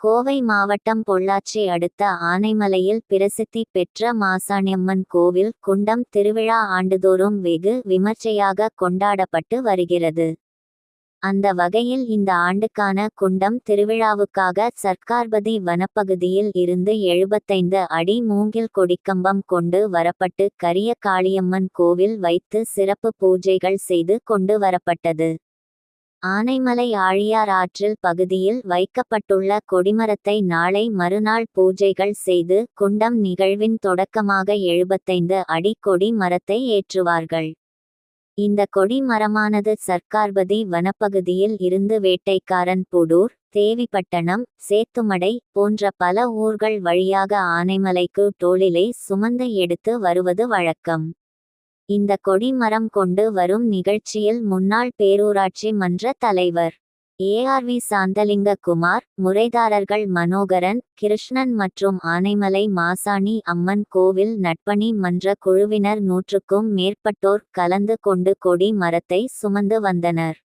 கோவை மாவட்டம் பொள்ளாச்சி அடுத்த ஆனைமலையில் பிரசித்தி பெற்ற மாசாணியம்மன் கோவில் குண்டம் திருவிழா ஆண்டுதோறும் வெகு விமர்சையாக கொண்டாடப்பட்டு வருகிறது. அந்த வகையில் இந்த ஆண்டுக்கான குண்டம் திருவிழாவுக்காக சர்க்கார்பதி வனப்பகுதியில் இருந்து எழுபத்தைந்து அடி மூங்கில் கொடிக்கம்பம் கொண்டு வரப்பட்டு கரிய காளியம்மன் கோவில் வைத்து சிறப்பு பூஜைகள் செய்து கொண்டு வரப்பட்டது. ஆனைமலை ஆழியார் ஆற்றில் பகுதியில் வைக்கப்பட்டுள்ள கொடிமரத்தை நாளை மறுநாள் பூஜைகள் செய்து குண்டம் நிகழ்வின் தொடக்கமாக எழுபத்தைந்து அடி கொடி மரத்தை ஏற்றுவார்கள். இந்த கொடி மரமானது சர்க்கார்பதி வனப்பகுதியில் இருந்து வேட்டைக்காரன் புடூர் தேவிப்பட்டணம் சேத்துமடை போன்ற பல ஊர்கள் வழியாக ஆனைமலைக்கு தோளிலே சுமந்து எடுத்து வருவது வழக்கம். இந்த கொடி மரம் கொண்டு வரும் நிகழ்ச்சியில் முன்னாள் பேரூராட்சி மன்ற தலைவர் ஏஆர்வி சாந்தலிங்க குமார் முறைதாரர்கள் மனோகரன் கிருஷ்ணன் மற்றும் ஆனைமலை மாசாணி அம்மன் கோவில் நட்பணி மன்ற குழுவினர் நூற்றுக்கும் மேற்பட்டோர் கலந்து கொண்டு கொடி மரத்தை சுமந்து வந்தனர்.